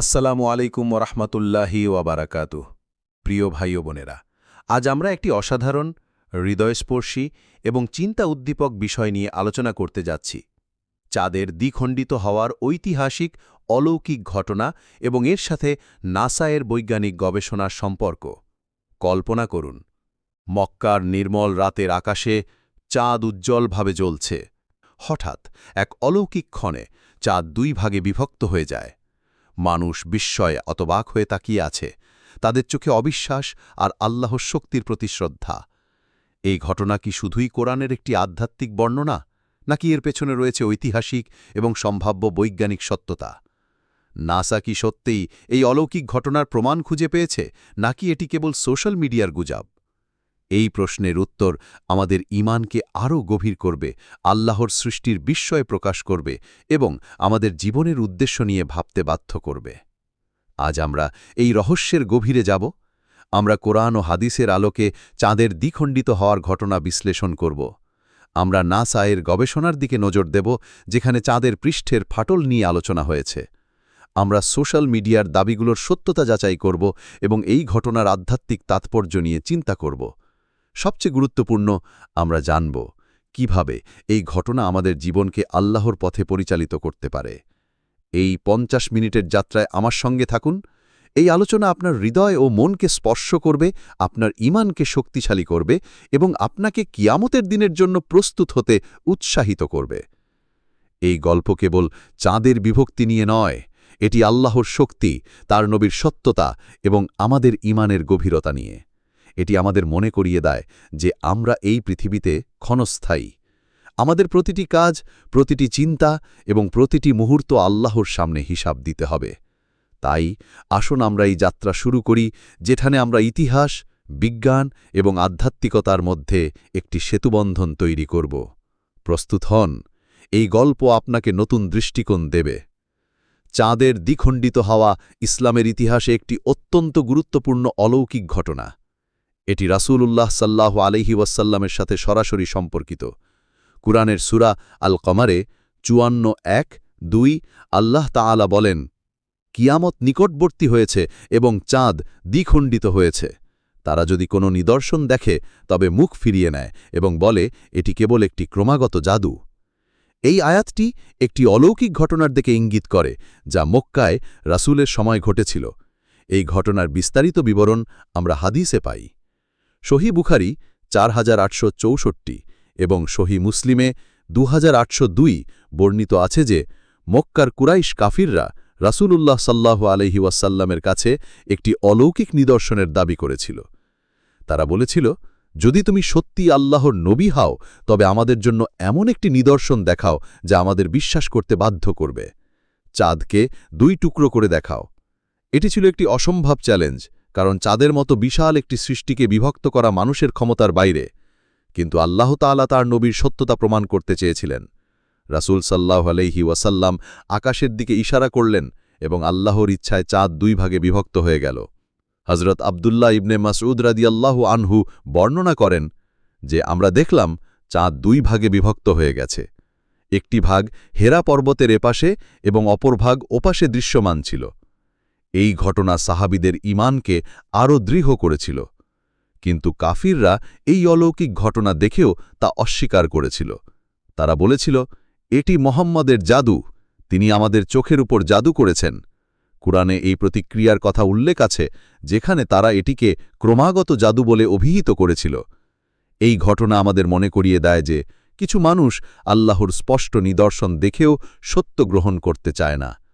আসসালামু আলাইকুম ওরহমতুল্লাহি ওয়াবারাকাতু প্রিয় ভাই ও বোনেরা, আজ আমরা একটি অসাধারণ, হৃদয়স্পর্শী এবং চিন্তা উদ্দীপক বিষয় নিয়ে আলোচনা করতে যাচ্ছি। চাঁদের দ্বিখণ্ডিত হওয়ার ঐতিহাসিক, অলৌকিক ঘটনা এবং এর সাথে নাসায়ের বৈজ্ঞানিক গবেষণার সম্পর্ক। কল্পনা করুন, মক্কার নির্মল রাতের আকাশে চাঁদ উজ্জ্বলভাবে জ্বলছে। হঠাৎ এক অলৌকিক ক্ষণে চাঁদ দুই ভাগে বিভক্ত হয়ে যায়। মানুষ বিস্ময়ে অতবাক হয়ে তাকিয়ে আছে। তাদের চোখে অবিশ্বাস আর আল্লাহর শক্তির প্রতি শ্রদ্ধা। এই ঘটনা কি শুধুই কোরআনের একটি আধ্যাত্মিক বর্ণনা? নাকি এর পেছনে রয়েছে ঐতিহাসিক এবং সম্ভাব্য বৈজ্ঞানিক সত্যতা? নাসা কি সত্যিই এই অলৌকিক ঘটনার প্রমাণ খুঁজে পেয়েছে? নাকি এটি কেবল সোশ্যাল মিডিয়ার গুজাব? এই প্রশ্নের উত্তর আমাদের ইমানকে আরও গভীর করবে, আল্লাহর সৃষ্টির বিস্ময় প্রকাশ করবে এবং আমাদের জীবনের উদ্দেশ্য নিয়ে ভাবতে বাধ্য করবে। আজ আমরা এই রহস্যের গভীরে যাব। আমরা কোরআন ও হাদিসের আলোকে চাঁদের দ্বিখণ্ডিত হওয়ার ঘটনা বিশ্লেষণ করব। আমরা নাসায়ের গবেষণার দিকে নজর দেব, যেখানে চাঁদের পৃষ্ঠের ফাটল নিয়ে আলোচনা হয়েছে। আমরা সোশ্যাল মিডিয়ার দাবিগুলোর সত্যতা যাচাই করব এবং এই ঘটনার আধ্যাত্মিক তাৎপর্য নিয়ে চিন্তা করব। সবচেয়ে গুরুত্বপূর্ণ আমরা জানব কীভাবে এই ঘটনা আমাদের জীবনকে আল্লাহর পথে পরিচালিত করতে পারে। এই পঞ্চাশ মিনিটের যাত্রায় আমার সঙ্গে থাকুন। এই আলোচনা আপনার হৃদয় ও মনকে স্পর্শ করবে, আপনার ইমানকে শক্তিশালী করবে এবং আপনাকে কিয়ামতের দিনের জন্য প্রস্তুত হতে উৎসাহিত করবে। এই গল্প কেবল চাঁদের বিভক্তি নিয়ে নয়, এটি আল্লাহর শক্তি, তার নবীর সত্যতা এবং আমাদের ইমানের গভীরতা নিয়ে। এটি আমাদের মনে করিয়ে দেয় যে আমরা এই পৃথিবীতে ক্ষণস্থায়ী। আমাদের প্রতিটি কাজ, প্রতিটি চিন্তা এবং প্রতিটি মুহূর্ত আল্লাহর সামনে হিসাব দিতে হবে। তাই আসুন আমরা এই যাত্রা শুরু করি, যেখানে আমরা ইতিহাস, বিজ্ঞান এবং আধ্যাত্মিকতার মধ্যে একটি সেতুবন্ধন তৈরি করব। প্রস্তুত হন, এই গল্প আপনাকে নতুন দৃষ্টিকোণ দেবে। চাঁদের দ্বিখণ্ডিত হওয়া ইসলামের ইতিহাসে একটি অত্যন্ত গুরুত্বপূর্ণ অলৌকিক ঘটনা। এটি রাসূলুল্লাহ সাল্লাহ আলহি ওয়াসাল্লামের সাথে সরাসরি সম্পর্কিত। কুরআনের সুরা আল কমারে চুয়ান্ন এক, দুই, আল্লাহ তাআলা বলেন, কিয়ামত নিকটবর্তী হয়েছে এবং চাঁদ দ্বিখণ্ডিত হয়েছে। তারা যদি কোনো নিদর্শন দেখে, তবে মুখ ফিরিয়ে নেয় এবং বলে, এটি কেবল একটি ক্রমাগত জাদু। এই আয়াতটি একটি অলৌকিক ঘটনার দিকে ইঙ্গিত করে, যা মক্কায় রাসূলের সময় ঘটেছিল। এই ঘটনার বিস্তারিত বিবরণ আমরা হাদিসে পাই। সহি বুখারি চার হাজার আটশো চৌষট্টি এবং সহি মুসলিমে দু হাজার আটশো দুই বর্ণিত আছে যে, মক্কার কুরাইশ কাফিররা রাসূলুল্লাহ সাল্লাহ আলহি ওয়াসাল্লামের কাছে একটি অলৌকিক নিদর্শনের দাবি করেছিল। তারা বলেছিল, যদি তুমি সত্যি আল্লাহর নবী হাও, তবে আমাদের জন্য এমন একটি নিদর্শন দেখাও যা আমাদের বিশ্বাস করতে বাধ্য করবে। চাঁদকে দুই টুকরো করে দেখাও। এটি ছিল একটি অসম্ভব চ্যালেঞ্জ। কারণ চাঁদের মতো বিশাল একটি সৃষ্টিকে বিভক্ত করা মানুষের ক্ষমতার বাইরে। কিন্তু আল্লাহ তাআলা তার নবীর সত্যতা প্রমাণ করতে চেয়েছিলেন। রাসূল সাল্লাহ আলহি ওয়াসাল্লাম আকাশের দিকে ইশারা করলেন এবং আল্লাহর ইচ্ছায় চাঁদ দুই ভাগে বিভক্ত হয়ে গেল। হজরত আবদুল্লাহ ইবনে মাসউদ রাদিয়াল্লাহ আনহু বর্ণনা করেন যে, আমরা দেখলাম চাঁদ দুই ভাগে বিভক্ত হয়ে গেছে। একটি ভাগ হেরা পর্বতের এপাশে এবং অপর ভাগ ওপাশে দৃশ্যমান ছিল। এই ঘটনা সাহাবিদের ইমানকে আরও দৃঢ় করেছিল। কিন্তু কাফিররা এই অলৌকিক ঘটনা দেখেও তা অস্বীকার করেছিল। তারা বলেছিল, এটি মোহাম্মদের জাদু। তিনি আমাদের চোখের উপর জাদু করেছেন। কুরআনে এই প্রতিক্রিয়ার কথা উল্লেখ আছে, যেখানে তারা এটিকে ক্রমাগত জাদু বলে অভিহিত করেছিল। এই ঘটনা আমাদের মনে করিয়ে দেয় যে, কিছু মানুষ আল্লাহর স্পষ্ট নিদর্শন দেখেও সত্য গ্রহণ করতে চায় না।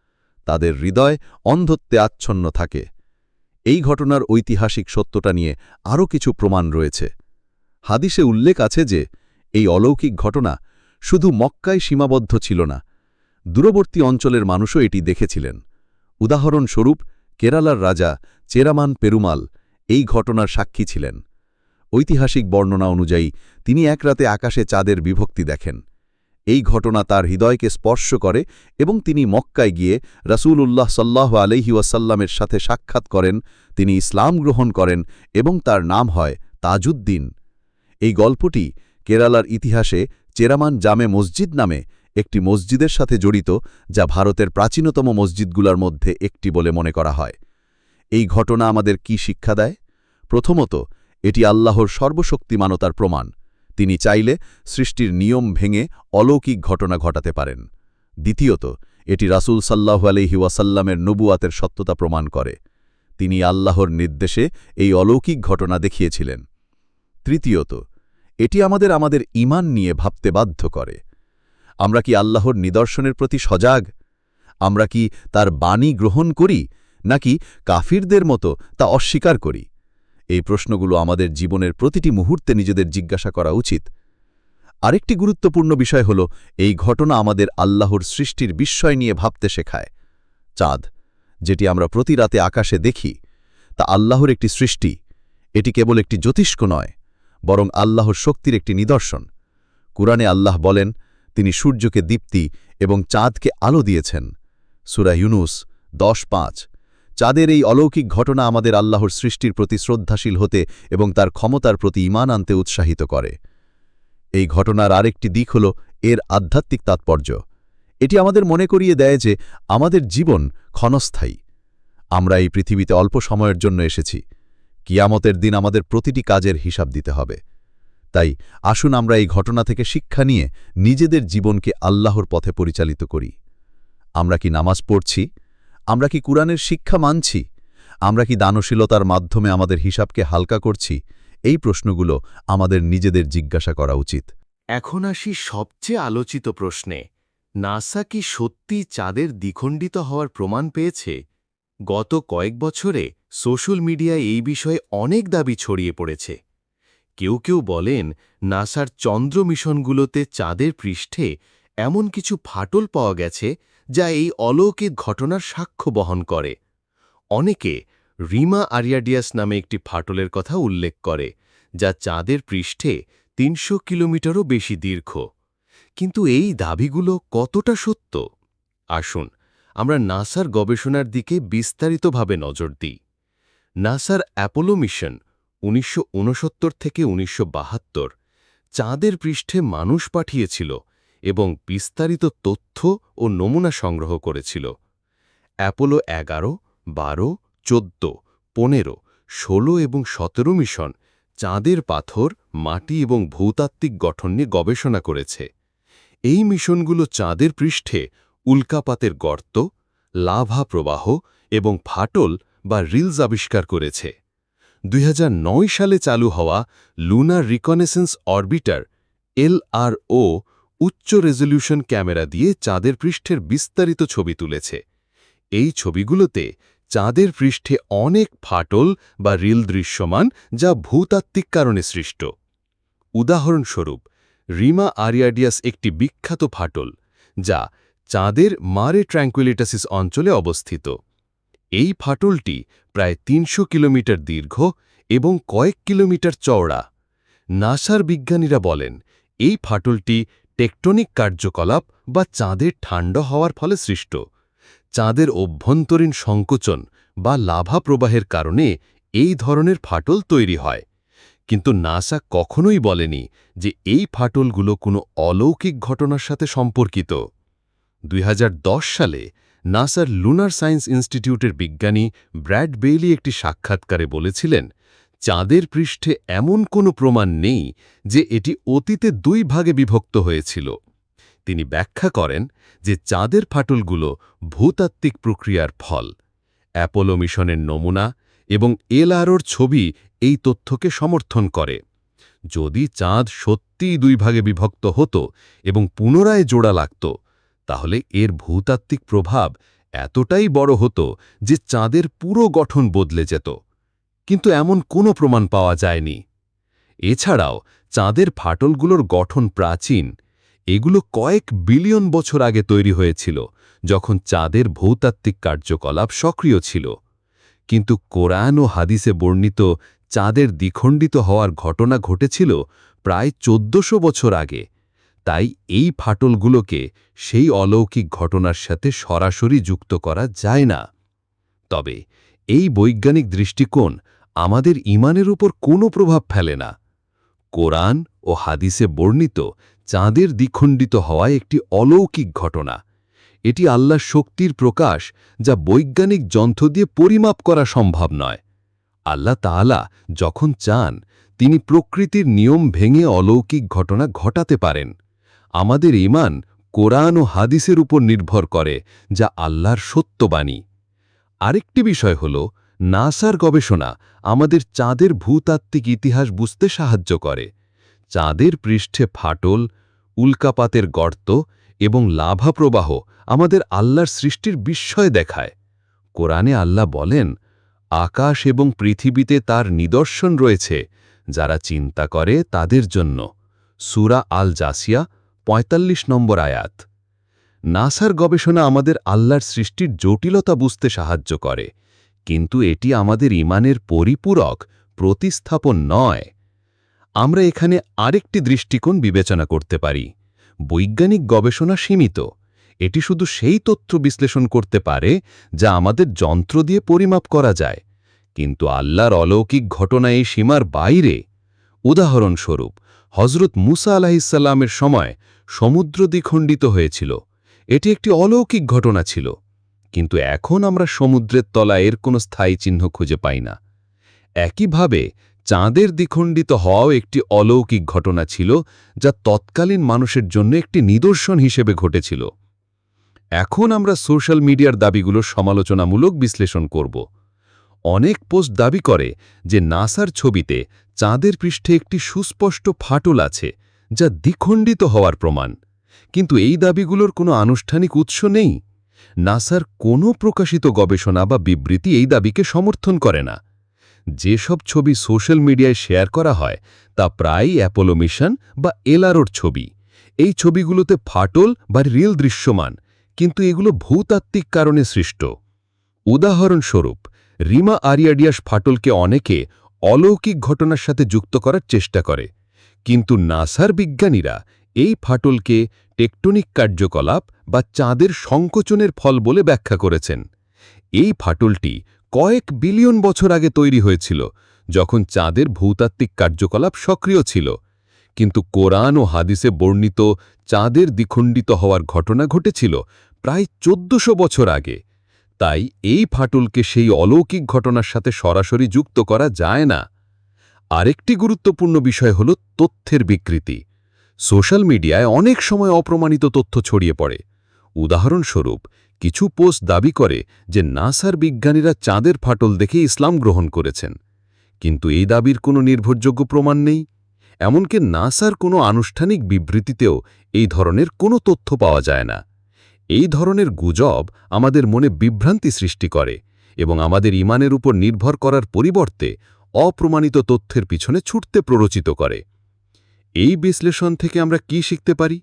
তাদের হৃদয় অন্ধত্বে আচ্ছন্ন থাকে। এই ঘটনার ঐতিহাসিক সত্যটা নিয়ে আরও কিছু প্রমাণ রয়েছে। হাদিসে উল্লেখ আছে যে, এই অলৌকিক ঘটনা শুধু মক্কায় সীমাবদ্ধ ছিল না, দূরবর্তী অঞ্চলের মানুষও এটি দেখেছিলেন। উদাহরণস্বরূপ, কেরালার রাজা চেরামান পেরুমাল এই ঘটনার সাক্ষী ছিলেন। ঐতিহাসিক বর্ণনা অনুযায়ী, তিনি এক রাতে আকাশে চাঁদের বিভক্তি দেখেন। এই ঘটনা তার হৃদয়কে স্পর্শ করে এবং তিনি মক্কায় গিয়ে উল্লাহ সাল্লাহ আলহি ওয়াসাল্লামের সাথে সাক্ষাৎ করেন, তিনি ইসলাম গ্রহণ করেন এবং তার নাম হয় তাজউদ্দিন। এই গল্পটি কেরালার ইতিহাসে চেরামান জামে মসজিদ নামে একটি মসজিদের সাথে জড়িত, যা ভারতের প্রাচীনতম মসজিদগুলোর মধ্যে একটি বলে মনে করা হয়। এই ঘটনা আমাদের কি শিক্ষা দেয়? প্রথমত, এটি আল্লাহর সর্বশক্তিমানতার প্রমাণ। তিনি চাইলে সৃষ্টির নিয়ম ভেঙে অলৌকিক ঘটনা ঘটাতে পারেন। দ্বিতীয়ত, এটি রাসূল সাল্লাহ আলহি ওয়াসাল্লামের নবুয়াতের সত্যতা প্রমাণ করে। তিনি আল্লাহর নির্দেশে এই অলৌকিক ঘটনা দেখিয়েছিলেন। তৃতীয়ত, এটি আমাদের আমাদের ইমান নিয়ে ভাবতে বাধ্য করে। আমরা কি আল্লাহর নিদর্শনের প্রতি সজাগ? আমরা কি তার বাণী গ্রহণ করি, নাকি কাফিরদের মতো তা অস্বীকার করি? এই প্রশ্নগুলো আমাদের জীবনের প্রতিটি মুহূর্তে নিজেদের জিজ্ঞাসা করা উচিত। আরেকটি গুরুত্বপূর্ণ বিষয় হল, এই ঘটনা আমাদের আল্লাহর সৃষ্টির বিস্ময় নিয়ে ভাবতে শেখায়। চাঁদ, যেটি আমরা প্রতি রাতে আকাশে দেখি, তা আল্লাহর একটি সৃষ্টি। এটি কেবল একটি জ্যোতিষ্ক নয়, বরং আল্লাহর শক্তির একটি নিদর্শন। কুরআনে আল্লাহ বলেন, তিনি সূর্যকে দীপ্তি এবং চাঁদকে আলো দিয়েছেন। সুরা ইউনুস দশ পাঁচ। চাঁদের এই অলৌকিক ঘটনা আমাদের আল্লাহর সৃষ্টির প্রতি শ্রদ্ধাশীল হতে এবং তার ক্ষমতার প্রতি ইমান আনতে উৎসাহিত করে। এই ঘটনার আরেকটি দিক হল এর আধ্যাত্মিক তাৎপর্য। এটি আমাদের মনে করিয়ে দেয় যে আমাদের জীবন ক্ষণস্থায়ী। আমরা এই পৃথিবীতে অল্প সময়ের জন্য এসেছি। কিয়ামতের দিন আমাদের প্রতিটি কাজের হিসাব দিতে হবে। তাই আসুন আমরা এই ঘটনা থেকে শিক্ষা নিয়ে নিজেদের জীবনকে আল্লাহর পথে পরিচালিত করি। আমরা কি নামাজ পড়ছি? আমরা কি কুরআনের শিক্ষা মানছি? আমরা কি দানশীলতার মাধ্যমে আমাদের হিসাবকে হালকা করছি? এই প্রশ্নগুলো আমাদের নিজেদের জিজ্ঞাসা করা উচিত। এখন আসি সবচেয়ে আলোচিত প্রশ্নে। নাসা কি সত্যি চাঁদের দ্বিখণ্ডিত হওয়ার প্রমাণ পেয়েছে? গত কয়েক বছরে সোশ্যাল মিডিয়ায় এই বিষয়ে অনেক দাবি ছড়িয়ে পড়েছে। কেউ কেউ বলেন, নাসার চন্দ্র মিশনগুলোতে চাঁদের পৃষ্ঠে এমন কিছু ফাটল পাওয়া গেছে যা এই অলৌকিক ঘটনার সাক্ষ্য বহন করে। অনেকে রিমা আরিয়াডিয়াস নামে একটি ফাটলের কথা উল্লেখ করে, যা চাঁদের পৃষ্ঠে তিনশো কিলোমিটারও বেশি দীর্ঘ। কিন্তু এই দাবিগুলো কতটা সত্য? আসুন, আমরা নাসার গবেষণার দিকে বিস্তারিতভাবে নজর দিই। নাসার অ্যাপোলো মিশন উনিশশো ঊনসত্তর থেকে উনিশশো বাহাত্তর, চাঁদের পৃষ্ঠে মানুষ পাঠিয়েছিল এবং বিস্তারিত তথ্য ও নমুনা সংগ্রহ করেছিল। অ্যাপোলো এগারো, বারো, চোদ্দ, পনেরো, ষোলো এবং সতেরো মিশন চাঁদের পাথর, মাটি এবং ভূতাত্ত্বিক গঠন নিয়ে গবেষণা করেছে। এই মিশনগুলো চাঁদের পৃষ্ঠে উল্কাপাতের গর্ত, লাভা প্রবাহ এবং ফাটল বা রিলস আবিষ্কার করেছে। দুই হাজার নয় সালে চালু হওয়া লুনার রিকনেসেন্স অরবিটার এলআরও উচ্চ রেজলিউশন ক্যামেরা দিয়ে চাঁদের পৃষ্ঠের বিস্তারিত ছবি তুলেছে। এই ছবিগুলোতে চাঁদের পৃষ্ঠে অনেক ফাটল বা রিল দৃশ্যমান যা ভূতাত্ত্বিক কারণে সৃষ্ট। উদাহরণস্বরূপ, রিমা আরিয়াডিয়াস একটি বিখ্যাত ফাটল যা চাঁদের মারে ট্র্যাঙ্কুইলিটাসিস অঞ্চলে অবস্থিত। এই ফাটলটি প্রায় তিনশো কিলোমিটার দীর্ঘ এবং কয়েক কিলোমিটার চওড়া। নাসার বিজ্ঞানীরা বলেন, এই ফাটলটি টেকটনিক কার্যকলাপ বা চাঁদের ঠান্ডা হওয়ার ফলে সৃষ্ট। চাঁদের অভ্যন্তরীণ সংকোচন বা লাভা প্রবাহের কারণে এই ধরনের ফাটল তৈরি হয়। কিন্তু নাসা কখনোই বলেনি যে এই ফাটলগুলো কোনো অলৌকিক ঘটনার সাথে সম্পর্কিত। দুই হাজার দশ সালে নাসার লুনার সায়েন্স ইনস্টিটিউটের বিজ্ঞানী ব্র্যাড বেইলি একটি সাক্ষাৎকারে বলেছিলেন চাঁদের পৃষ্ঠে এমন কোনো প্রমাণ নেই যে এটি অতীতে দুই ভাগে বিভক্ত হয়েছিল। তিনি ব্যাখ্যা করেন যে চাঁদের ফাটলগুলো ভূতাত্ত্বিক প্রক্রিয়ার ফল। অ্যাপোলো মিশনের নমুনা এবং এলআরওর ছবি এই তথ্যকে সমর্থন করে। যদি চাঁদ সত্যিই দুই ভাগে বিভক্ত হতো এবং পুনরায় জোড়া লাগত, তাহলে এর ভূতাত্ত্বিক প্রভাব এতটাই বড় হতো যে চাঁদের পুরো গঠন বদলে যেত। কিন্তু এমন কোনো প্রমাণ পাওয়া যায়নি। এছাড়াও, চাঁদের ফাটলগুলোর গঠন প্রাচীন। এগুলো কয়েক বিলিয়ন বছর আগে তৈরি হয়েছিল, যখন চাঁদের ভৌতাত্ত্বিক কার্যকলাপ সক্রিয় ছিল। কিন্তু কোরআন ও হাদিসে বর্ণিত চাঁদের দ্বিখণ্ডিত হওয়ার ঘটনা ঘটেছিল প্রায় চোদ্দশো বছর আগে। তাই এই ফাটলগুলোকে সেই অলৌকিক ঘটনার সাথে সরাসরি যুক্ত করা যায় না। তবে এই বৈজ্ঞানিক দৃষ্টিকোণ আমাদের ইমানের উপর কোনো প্রভাব ফেলে না। কোরআন ও হাদিসে বর্ণিত চাঁদের দ্বিখণ্ডিত হওয়া একটি অলৌকিক ঘটনা। এটি আল্লাহ শক্তির প্রকাশ যা বৈজ্ঞানিক যন্ত্র দিয়ে পরিমাপ করা সম্ভব নয়। আল্লাহ তাআলা যখন চান, তিনি প্রকৃতির নিয়ম ভেঙে অলৌকিক ঘটনা ঘটাতে পারেন। আমাদের ইমান কোরআন ও হাদিসের উপর নির্ভর করে, যা আল্লাহর সত্যবাণী। আরেকটি বিষয় হল, নাসার গবেষণা আমাদের চাঁদের ভূতাত্ত্বিক ইতিহাস বুঝতে সাহায্য করে। চাঁদের পৃষ্ঠে ফাটল, উল্কাপাতের গর্ত এবং লাভা প্রবাহ আমাদের আল্লাহর সৃষ্টির বিস্ময় দেখায়। কোরআনে আল্লাহ বলেন, আকাশ এবং পৃথিবীতে তার নিদর্শন রয়েছে, যারা চিন্তা করে তাদের জন্য। সুরা আল জাসিয়া ৪৫ নম্বর আয়াত। নাসার গবেষণা আমাদের আল্লাহর সৃষ্টির জটিলতা বুঝতে সাহায্য করে, কিন্তু এটি আমাদের ইমানের পরিপূরক, প্রতিস্থাপন নয়। আমরা এখানে আরেকটি দৃষ্টিকোণ বিবেচনা করতে পারি। বৈজ্ঞানিক গবেষণা সীমিত। এটি শুধু সেই তথ্য বিশ্লেষণ করতে পারে যা আমাদের যন্ত্র দিয়ে পরিমাপ করা যায়। কিন্তু আল্লাহর অলৌকিক ঘটনা এই সীমার বাইরে। উদাহরণস্বরূপ হজরত মুসা আলাহিসাল্লামের সময় সমুদ্র দ্বিখণ্ডিত হয়েছিল। এটি একটি অলৌকিক ঘটনা ছিল, কিন্তু এখন আমরা সমুদ্রের তলা এর কোনো স্থায়ী চিহ্ন খুঁজে পাই না। একইভাবে, চাঁদের দ্বিখণ্ডিত হওয়াও একটি অলৌকিক ঘটনা ছিল, যা তৎকালীন মানুষের জন্য একটি নিদর্শন হিসেবে ঘটেছিল। এখন আমরা সোশ্যাল মিডিয়ার দাবিগুলো সমালোচনামূলক বিশ্লেষণ করব। অনেক পোস্ট দাবি করে যে নাসার ছবিতে চাঁদের পৃষ্ঠে একটি সুস্পষ্ট ফাটল আছে, যা দ্বিখণ্ডিত হওয়ার প্রমাণ। কিন্তু এই দাবিগুলোর কোনো আনুষ্ঠানিক উৎস নেই। নাসার কোনো প্রকাশিত গবেষণা বা বিবৃতি এই দাবিকে সমর্থন করে না। যেসব ছবি সোশ্যাল মিডিয়ায় শেয়ার করা হয়, তা প্রায়ই অ্যাপোলো মিশন বা এলআরওর ছবি। এই ছবিগুলোতে ফাটল বা রিল দৃশ্যমান, কিন্তু এগুলো ভূতাত্ত্বিক কারণে সৃষ্ট। উদাহরণস্বরূপ, রিমা আরিয়াডিয়াস ফাটলকে অনেকে অলৌকিক ঘটনার সাথে যুক্ত করার চেষ্টা করে, কিন্তু নাসার বিজ্ঞানীরা এই ফাটলকে টেকটনিক কার্যকলাপ বা চাঁদের সংকোচনের ফল বলে ব্যাখ্যা করেছেন। এই ফাটলটি কয়েক বিলিয়ন বছর আগে তৈরি হয়েছিল, যখন চাঁদের ভূতাত্ত্বিক কার্যকলাপ সক্রিয় ছিল। কিন্তু কোরআন ও হাদিসে বর্ণিত চাঁদের দ্বিখণ্ডিত হওয়ার ঘটনা ঘটেছিল প্রায় চোদ্দশো বছর আগে। তাই এই ফাটলকে সেই অলৌকিক ঘটনার সাথে সরাসরি যুক্ত করা যায় না। আরেকটি গুরুত্বপূর্ণ বিষয় হল তথ্যের বিকৃতি। সোশ্যাল মিডিয়ায় অনেক সময় অপ্রমাণিত তথ্য ছড়িয়ে পড়ে। উদাহরণস্বরূপ, কিছু পোস্ট দাবি করে যে নাসার বিজ্ঞানীরা চাঁদের ফাটল দেখে ইসলাম গ্রহণ করেছেন। কিন্তু এই দাবির কোনো নির্ভরযোগ্য প্রমাণ নেই। এমনকি নাসার কোনো আনুষ্ঠানিক বিবৃতিতেও এই ধরনের কোনো তথ্য পাওয়া যায় না। এই ধরনের গুজব আমাদের মনে বিভ্রান্তি সৃষ্টি করে এবং আমাদের ইমানের উপর নির্ভর করার পরিবর্তে অপ্রমাণিত তথ্যের পিছনে ছুটতে প্ররোচিত করে। এই বিশ্লেষণ থেকে আমরা কি শিখতে পারি?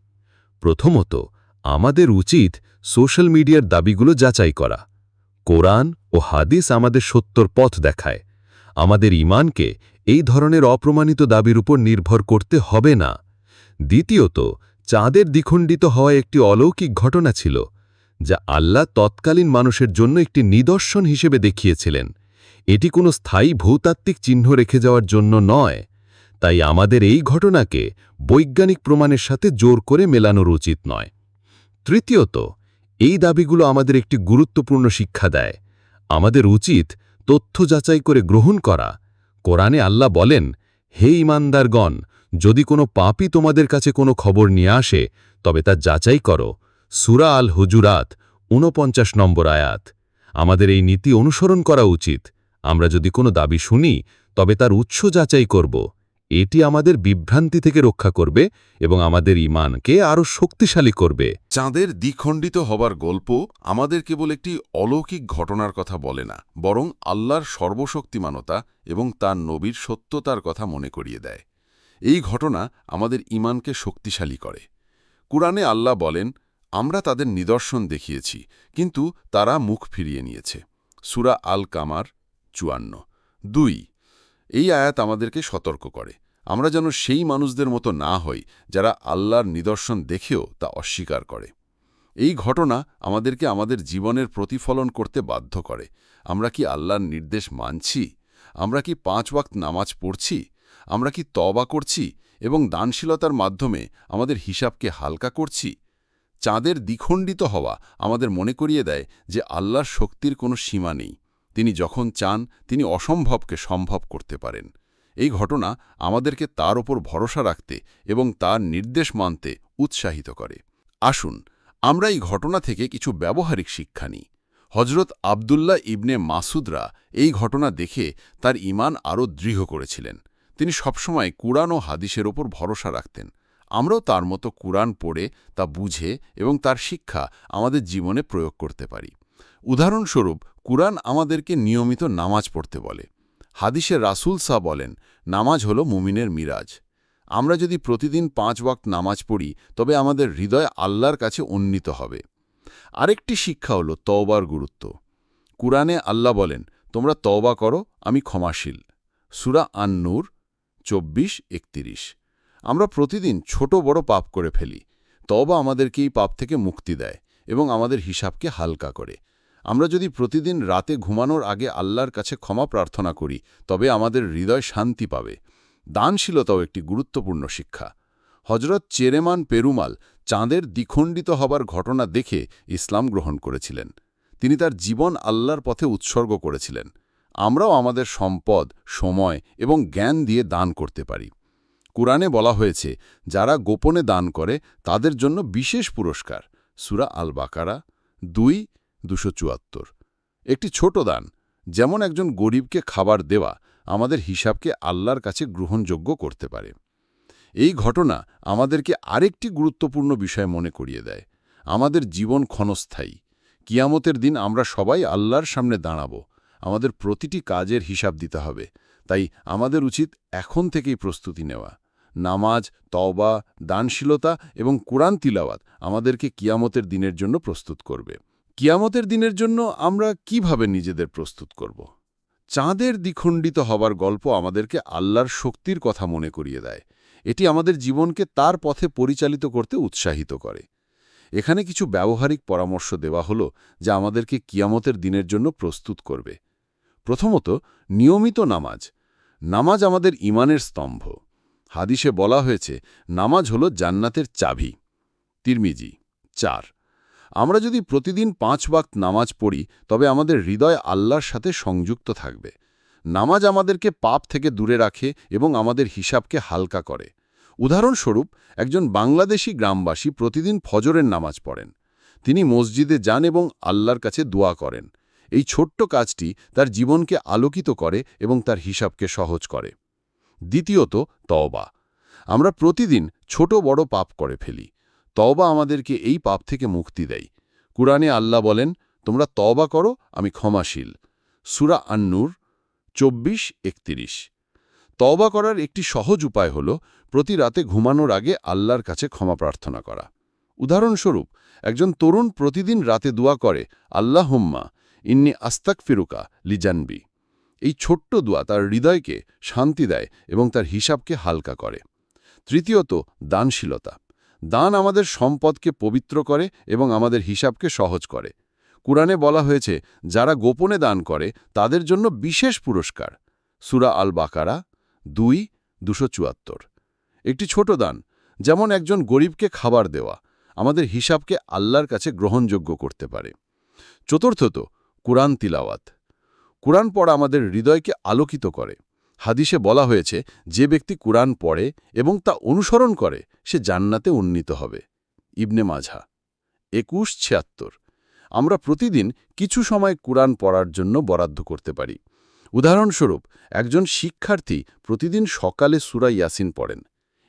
প্রথমত, আমাদের উচিত সোশ্যাল মিডিয়ার দাবিগুলো যাচাই করা। কোরআন ও হাদিস আমাদের সত্যর পথ দেখায়। আমাদের ইমানকে এই ধরনের অপ্রমাণিত দাবির উপর নির্ভর করতে হবে না। দ্বিতীয়ত, চাঁদের দ্বিখণ্ডিত হওয়া একটি অলৌকিক ঘটনা ছিল, যা আল্লাহ তৎকালীন মানুষের জন্য একটি নিদর্শন হিসেবে দেখিয়েছিলেন। এটি কোনো স্থায়ী ভূতাত্ত্বিক চিহ্ন রেখে যাওয়ার জন্য নয়। তাই আমাদের এই ঘটনাকে বৈজ্ঞানিক প্রমাণের সাথে জোর করে মেলানোর উচিত নয়। তৃতীয়ত, এই দাবিগুলো আমাদের একটি গুরুত্বপূর্ণ শিক্ষা দেয়। আমাদের উচিত তথ্য যাচাই করে গ্রহণ করা। কোরআনে আল্লাহ বলেন, হে ইমানদারগণ যদি কোনো পাপই তোমাদের কাছে কোনো খবর নিয়ে আসে, তবে তা যাচাই করো। সুরা আল হুজুরাত ঊনপঞ্চাশ নম্বর আয়াত। আমাদের এই নীতি অনুসরণ করা উচিত। আমরা যদি কোনো দাবি শুনি, তবে তার উৎস যাচাই করব। এটি আমাদের বিভ্রান্তি থেকে রক্ষা করবে এবং আমাদের ইমানকে আরও শক্তিশালী করবে। চাঁদের দ্বিখণ্ডিত হবার গল্প আমাদের কেবল একটি অলৌকিক ঘটনার কথা বলে না, বরং আল্লাহর সর্বশক্তিমানতা এবং তার নবীর সত্যতার কথা মনে করিয়ে দেয়। এই ঘটনা আমাদের ইমানকে শক্তিশালী করে। কুরআনে আল্লাহ বলেন, আমরা তাদের নিদর্শন দেখিয়েছি, কিন্তু তারা মুখ ফিরিয়ে নিয়েছে। সুরা আল কামার চুয়ান্ন। দুই এই আয়াত আমাদেরকে সতর্ক করে। আমরা যেন সেই মানুষদের মতো না হই, যারা আল্লাহর নিদর্শন দেখেও তা অস্বীকার করে। এই ঘটনা আমাদেরকে আমাদের জীবনের প্রতিফলন করতে বাধ্য করে। আমরা কি আল্লাহর নির্দেশ মানছি? আমরা কি পাঁচ ওয়াক্ত নামাজ পড়ছি? আমরা কি তবা করছি এবং দানশীলতার মাধ্যমে আমাদের হিসাবকে হালকা করছি? চাঁদের দ্বিখণ্ডিত হওয়া আমাদের মনে করিয়ে দেয় যে আল্লাহর শক্তির কোনো সীমা নেই। তিনি যখন চান, তিনি অসম্ভবকে সম্ভব করতে পারেন। এই ঘটনা আমাদেরকে তার ওপর ভরসা রাখতে এবং তার নির্দেশ মানতে উৎসাহিত করে। আসুন, আমরা এই ঘটনা থেকে কিছু ব্যবহারিক শিক্ষা নিই। হজরত আবদুল্লাহ ইবনে মাসুদরা এই ঘটনা দেখে তার ইমান আরও দৃঢ় করেছিলেন। তিনি সবসময় কুরআন ও হাদিসের ওপর ভরসা রাখতেন। আমরাও তার মতো কুরআন পড়ে, তা বুঝে এবং তার শিক্ষা আমাদের জীবনে প্রয়োগ করতে পারি। উদাহরণস্বরূপ, কুরআন আমাদেরকে নিয়মিত নামাজ পড়তে বলে। হাদিসে রাসুল সাহ বলেন, নামাজ হল মুমিনের মিরাজ। আমরা যদি প্রতিদিন পাঁচ ওয়াক্ত নামাজ পড়ি, তবে আমাদের হৃদয় আল্লাহর কাছে উন্নীত হবে। আরেকটি শিক্ষা হল তওবার গুরুত্ব। কুরআনে আল্লাহ বলেন, তোমরা তওবা করো, আমি ক্ষমাশীল। সুরা আন নূর চব্বিশ, একতিরিশ। আমরা প্রতিদিন ছোট বড় পাপ করে ফেলি। তওবা আমাদেরকে এই পাপ থেকে মুক্তি দেয় এবং আমাদের হিসাবকে হালকা করে। আমরা যদি প্রতিদিন রাতে ঘুমানোর আগে আল্লাহর কাছে ক্ষমা প্রার্থনা করি, তবে আমাদের হৃদয় শান্তি পাবে। দানশীলতাও একটি গুরুত্বপূর্ণ শিক্ষা। হজরত চেরেমান পেরুমাল চাঁদের দ্বিখণ্ডিত হবার ঘটনা দেখে ইসলাম গ্রহণ করেছিলেন। তিনি তার জীবন আল্লাহর পথে উৎসর্গ করেছিলেন। আমরাও আমাদের সম্পদ, সময় এবং জ্ঞান দিয়ে দান করতে পারি। কুরআনে বলা হয়েছে, যারা গোপনে দান করে, তাদের জন্য বিশেষ পুরস্কার। সুরা আল বাকারা দুই দুশো চুয়াত্তর। একটি ছোট দান, যেমন একজন গরিবকে খাবার দেওয়া আমাদের হিসাবকে আল্লাহর কাছে গ্রহণযোগ্য করতে পারে। এই ঘটনা আমাদেরকে আরেকটি গুরুত্বপূর্ণ বিষয় মনে করিয়ে দেয়। আমাদের জীবন ক্ষণস্থায়ী। কিয়ামতের দিন আমরা সবাই আল্লাহর সামনে দাঁড়াব। আমাদের প্রতিটি কাজের হিসাব দিতে হবে। তাই আমাদের উচিত এখন থেকেই প্রস্তুতি নেওয়া। নামাজ, তওবা, দানশীলতা এবং কোরআন তিলাওয়াত আমাদেরকে কিয়ামতের দিনের জন্য প্রস্তুত করবে। কিয়ামতের দিনের জন্য আমরা কীভাবে নিজেদের প্রস্তুত করব? চাঁদের দ্বিখণ্ডিত হবার গল্প আমাদেরকে আল্লাহর শক্তির কথা মনে করিয়ে দেয়। এটি আমাদের জীবনকে তার পথে পরিচালিত করতে উৎসাহিত করে। এখানে কিছু ব্যবহারিক পরামর্শ দেওয়া হলো যা আমাদেরকে কিয়ামতের দিনের জন্য প্রস্তুত করবে। প্রথমত, নিয়মিত নামাজ। নামাজ আমাদের ইমানের স্তম্ভ। হাদিসে বলা হয়েছে, নামাজ হল জান্নাতের চাবি। তিরমিজি, চার। আমরা যদি প্রতিদিন পাঁচ ওয়াক্ত নামাজ পড়ি, তবে আমাদের হৃদয় আল্লাহর সাথে সংযুক্ত থাকবে। নামাজ আমাদেরকে পাপ থেকে দূরে রাখে এবং আমাদের হিসাবকে হালকা করে। উদাহরণস্বরূপ, একজন বাংলাদেশি গ্রামবাসী প্রতিদিন ফজরের নামাজ পড়েন। তিনি মসজিদে যান এবং আল্লাহর কাছে দোয়া করেন। এই ছোট্ট কাজটি তার জীবনকে আলোকিত করে এবং তার হিসাবকে সহজ করে। দ্বিতীয়ত, তওবা। আমরা প্রতিদিন ছোট বড় পাপ করে ফেলি। তওবা আমাদেরকে এই পাপ থেকে মুক্তি দেয়। কুরআনে আল্লাহ বলেন, তোমরা তওবা করো, আমি ক্ষমাশীল। সুরা আন্নুর, চব্বিশ, একতিরিশ। তওবা করার একটি সহজ উপায় হল, প্রতি রাতে ঘুমানোর আগে আল্লাহর কাছে ক্ষমা প্রার্থনা করা। উদাহরণস্বরূপ, একজন তরুণ প্রতিদিন রাতে দোয়া করে আল্লাহ হুম্মা ইন্নি আস্তাক ফিরুকা লিজানবি। এই ছোট্ট দোয়া তার হৃদয়কে শান্তি দেয় এবং তার হিসাবকে হালকা করে। তৃতীয়ত, দানশীলতা। দান আমাদের সম্পদকে পবিত্র করে এবং আমাদের হিসাবকে সহজ করে। কুরআনে বলা হয়েছে, যারা গোপনে দান করে, তাদের জন্য বিশেষ পুরস্কার। সুরা আল বাকারা দুই, দুশো একটি ছোট দান, যেমন একজন গরিবকে খাবার দেওয়া, আমাদের হিসাবকে আল্লাহর কাছে গ্রহণযোগ্য করতে পারে। চতুর্থত, কুরআন তিলাওয়াত। কুরআন পড়া আমাদের হৃদয়কে আলোকিত করে। হাদিসে বলা হয়েছে, যে ব্যক্তি কুরআন পড়ে এবং তা অনুসরণ করে, সে জান্নাতে উন্নীত হবে। ইবনে মাঝা একুশ ছিয়াত্তর। আমরা প্রতিদিন কিছু সময় কুরআন পড়ার জন্য বরাদ্দ করতে পারি। উদাহরণস্বরূপ, একজন শিক্ষার্থী প্রতিদিন সকালে সুরা ইয়াসিন পড়েন।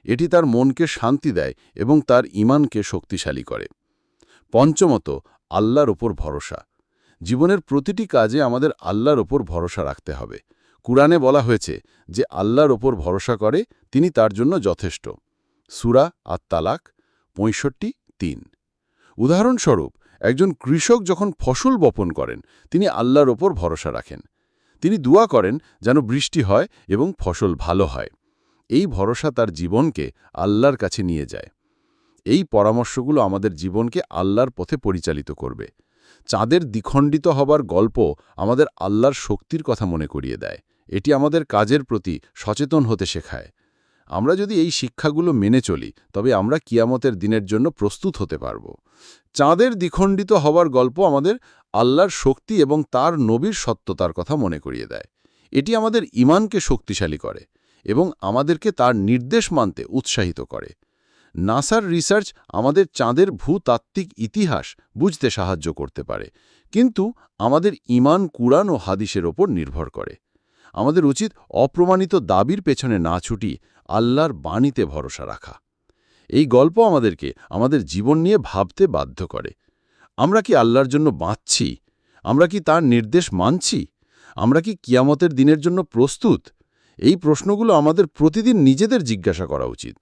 এটি তার মনকে শান্তি দেয় এবং তার ইমানকে শক্তিশালী করে। পঞ্চমত, আল্লাহর ওপর ভরসা। জীবনের প্রতিটি কাজে আমাদের আল্লাহর ওপর ভরসা রাখতে হবে। কুরআনে বলা হয়েছে যে আল্লাহর ওপর ভরসা করে, তিনি তার জন্য যথেষ্ট। সুরা আত্মালাক পঁয়ষট্টি তিন। উদাহরণস্বরূপ, একজন কৃষক যখন ফসল বপন করেন, তিনি আল্লাহর ওপর ভরসা রাখেন। তিনি দোয়া করেন যেন বৃষ্টি হয় এবং ফসল ভালো হয়। এই ভরসা তার জীবনকে আল্লাহর কাছে নিয়ে যায়। এই পরামর্শগুলো আমাদের জীবনকে আল্লাহর পথে পরিচালিত করবে। চাঁদের দ্বিখণ্ডিত হবার গল্প আমাদের আল্লাহর শক্তির কথা মনে করিয়ে দেয়। এটি আমাদের কাজের প্রতি সচেতন হতে শেখায়। আমরা যদি এই শিক্ষাগুলো মেনে চলি, তবে আমরা কিয়ামতের দিনের জন্য প্রস্তুত হতে পারব। চাঁদের দ্বিখণ্ডিত হওয়ার গল্প আমাদের আল্লাহর শক্তি এবং তার নবীর সত্যতার কথা মনে করিয়ে দেয়। এটি আমাদের ইমানকে শক্তিশালী করে এবং আমাদেরকে তার নির্দেশ মানতে উৎসাহিত করে। নাসার রিসার্চ আমাদের চাঁদের ভূতাত্ত্বিক ইতিহাস বুঝতে সাহায্য করতে পারে, কিন্তু আমাদের ইমান কুরআন ও হাদিসের ওপর নির্ভর করে। আমাদের উচিত অপ্রমাণিত দাবির পেছনে না ছুটি আল্লাহর বাণীতে ভরসা রাখা। এই গল্প আমাদেরকে আমাদের জীবন নিয়ে ভাবতে বাধ্য করে। আমরা কি আল্লাহর জন্য বাঁচছি? আমরা কি তার নির্দেশ মানছি? আমরা কি কিয়ামতের দিনের জন্য প্রস্তুত? এই প্রশ্নগুলো আমাদের প্রতিদিন নিজেদের জিজ্ঞাসা করা উচিত।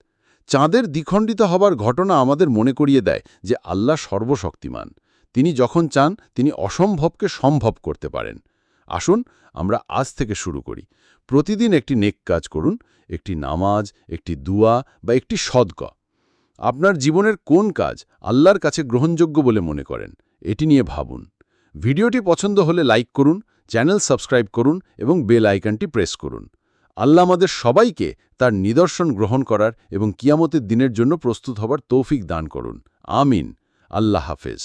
চাঁদের দ্বিখণ্ডিত হবার ঘটনা আমাদের মনে করিয়ে দেয় যে আল্লাহ সর্বশক্তিমান। তিনি যখন চান, তিনি অসম্ভবকে সম্ভব করতে পারেন। আসুন, আমরা আজ থেকে শুরু করি। প্রতিদিন একটি নেক কাজ করুন, একটি নামাজ, একটি দুয়া বা একটি সদক। আপনার জীবনের কোন কাজ আল্লাহর কাছে গ্রহণযোগ্য বলে মনে করেন, এটি নিয়ে ভাবুন। ভিডিওটি পছন্দ হলে লাইক করুন, চ্যানেল সাবস্ক্রাইব করুন এবং বেল আইকনটি প্রেস করুন। আল্লাহ আমাদের সবাইকে তার নিদর্শন গ্রহণ করার এবং কিয়ামতের দিনের জন্য প্রস্তুত হবার তৌফিক দান করুন। আমিন। আল্লাহ হাফেজ।